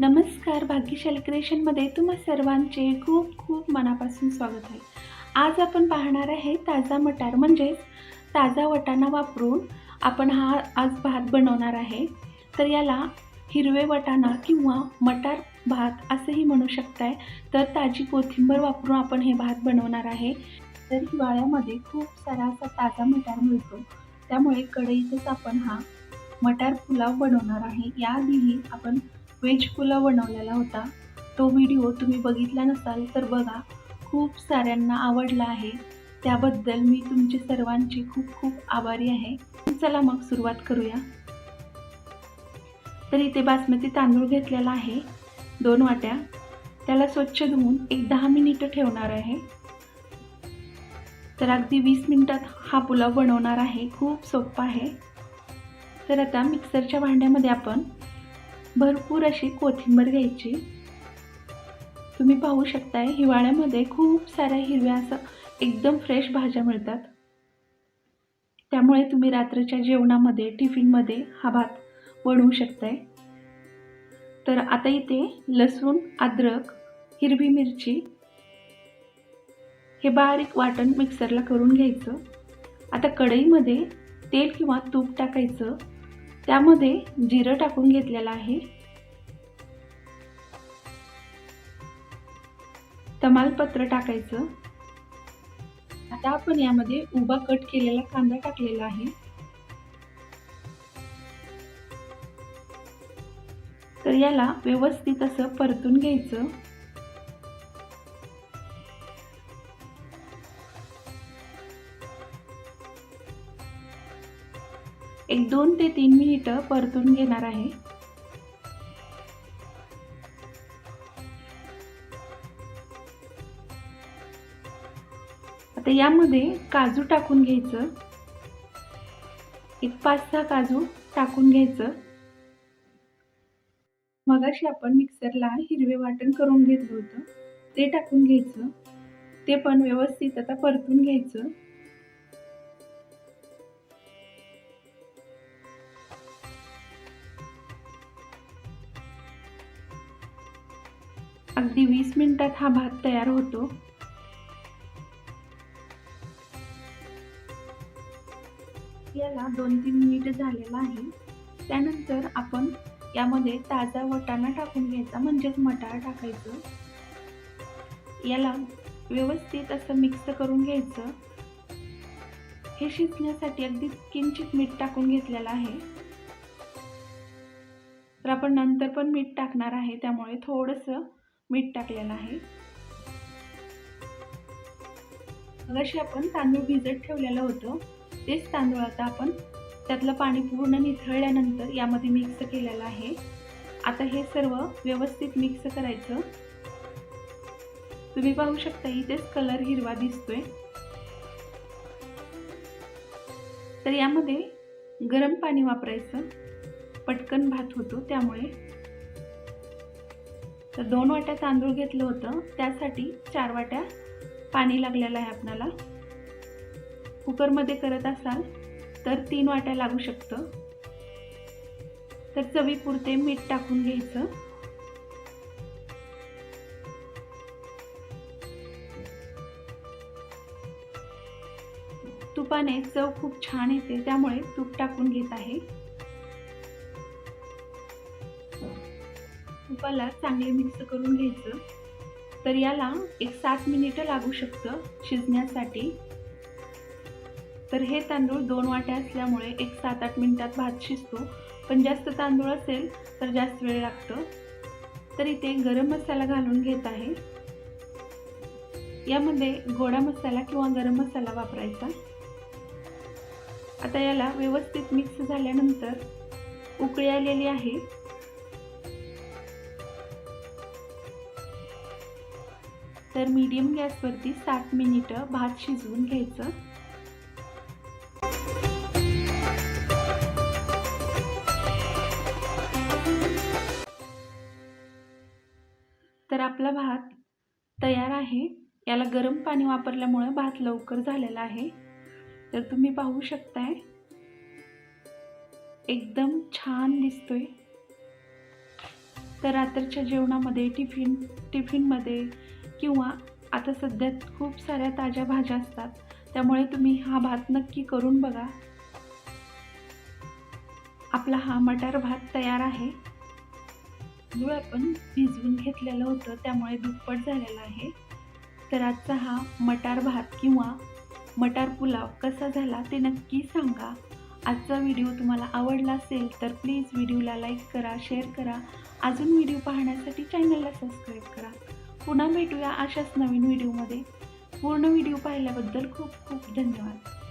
नमस्कार भाग्यशाली क्रिएशनमध्ये तुम्हा सर्वांचे खूप खूप मनापासून स्वागत आहे. आज आपण पाहणार आहे ताजा मटार म्हणजेच ताजा वटाणा वापरून आपण हा आज भात बनवणार आहे. तर याला हिरवे वटाणा किंवा मटार भात असंही म्हणू शकताय. तर ताजी कोथिंबर वापरून आपण हे भात बनवणार आहे. तर हिवाळ्यामध्ये खूप सारा असा ताजा मटार मिळतो. त्यामुळे कढईतच आपण हा मटार पुलाव बनवणार आहे. याआधीही आपण व्हेज पुलाव बनवलेला होता. तो व्हिडिओ तुम्ही बघितला नसाल तर बघा. खूप साऱ्यांना आवडला आहे. त्याबद्दल मी तुमचे सर्वांची खूप खूप आभारी आहे. चला मग सुरुवात करूया. तर इथे बासमती तांदूळ घेतलेला आहे. दोन वाट्या. त्याला स्वच्छ धुवून एक दहा मिनिटं ठेवणार आहे. तर अगदी वीस मिनिटात हा पुलाव बनवणार आहे. खूप सोपा आहे. तर आता मिक्सरच्या भांड्यामध्ये आपण भरपूर अशी कोथिंबीर घ्यायची. तुम्ही पाहू शकताय हिवाळ्यामध्ये खूप साऱ्या हिरव्या असं एकदम फ्रेश भाज्या मिळतात. त्यामुळे तुम्ही रात्रीच्या जेवणामध्ये टिफिनमध्ये हा भात बनवू शकताय. तर आता इथे लसूण अद्रक हिरवी मिरची हे बारीक वाटण मिक्सरला करून घ्यायचं. आता कढईमध्ये तेल किंवा तूप टाकायचं. त्यामध्ये जिरं टाकून घेतलेलं आहे. तमालपत्र टाकायचं. आता आपण यामध्ये उभा कट केलेला कांदा टाकलेला आहे. तर याला व्यवस्थित असं परतून घ्यायचं. एक दोन ते तीन मिनिटं परतून घेणार आहे. आता यामध्ये काजू टाकून घ्यायचं. एक पाच सहा काजू टाकून घ्यायचं. मगाशी आपण मिक्सरला हिरवे वाटण करून घेतलं होतं. ते टाकून घ्यायचं. ते पण व्यवस्थित आता परतून घ्यायचं. अगदी वीस मिनिटात हा भात तयार होतो. याला दोन तीन मिनिट झालेला आहे. त्यानंतर आपण यामध्ये ताजा वटाणा टाकून घ्यायचा म्हणजेच मटार टाकायचं. याला व्यवस्थित असं मिक्स करून घ्यायचं. हे शिजण्यासाठी अगदी किंचित मीठ टाकून घेतलेलं आहे. तर आपण नंतर पण मीठ टाकणार आहे त्यामुळे थोडंसं मीठ टाकलेलं आहे मगाशी आपण तांदूळ भिजत ठेवलेलं होतं. तेच तांदूळ आता आपण त्यातलं पाणी पूर्ण निथळल्यानंतर यामध्ये मिक्स केलेलं आहे. आता हे सर्व व्यवस्थित मिक्स करायचं. तुम्ही पाहू शकता इथेच कलर हिरवा दिसतोय. तर यामध्ये गरम पाणी वापरायचं. पटकन भात होतो त्यामुळे. तर दोन वाट्या तांदूळ घेतलं होतं. त्यासाठी चार वाट्या पाणी लागलेलं आहे आपणाला कुकरमध्ये करत असाल तर तीन वाट्या लागू शकतं. तर चवीपुरते मीठ टाकून घ्यायचं. तुपाने चव खूप छान येते त्यामुळे तूप टाकून घेत आहे. तुपाला चांगले मिक्स करून घ्यायचं. तर याला एक सात मिनिटं लागू शकतं शिजण्यासाठी. तर हे तांदूळ दोन वाट्या असल्यामुळे एक सात आठ मिनिटात भात शिजतो. पण जास्त तांदूळ असेल तर जास्त वेळ लागतो. तर इथे गरम मसाला घालून घेत आहे. यामध्ये गोडा मसाला किंवा गरम मसाला वापरायचा. आता याला व्यवस्थित मिक्स झाल्यानंतर उकळी आलेली आहे. तर मीडियम गॅसवरती सात मिनिटं भात शिजवून घ्यायचं. तर आपला भात तयार आहे. याला गरम पाणी वापरल्यामुळे भात लवकर झालेला आहे. तर तुम्ही पाहू शकताय एकदम छान दिसतोय. तर रात्रीच्या जेवणामध्ये टिफिन टिफिनमध्ये किंवा आता सध्या खूप साऱ्या ताज्या भाज्या असतात. त्यामुळे तुम्ही हा भात नक्की करून बघा. आपला हा मटार भात तयार आहे. जो आपण भिजवून घेतलेलं होतं त्यामुळे दुप्पट झालेला आहे. तर आजचा हा मटार भात किंवा मटार पुलाव कसा झाला ते नक्की सांगा. आजचा व्हिडिओ तुम्हाला आवडला असेल तर प्लीज व्हिडिओला लाईक करा शेअर करा. अजून व्हिडिओ पाहण्यासाठी चॅनलला सबस्क्राईब करा. पुन्हा भेटूया अशाच नवीन व्हिडिओमध्ये. पूर्ण व्हिडिओ पाहिल्याबद्दल खूप खूप धन्यवाद.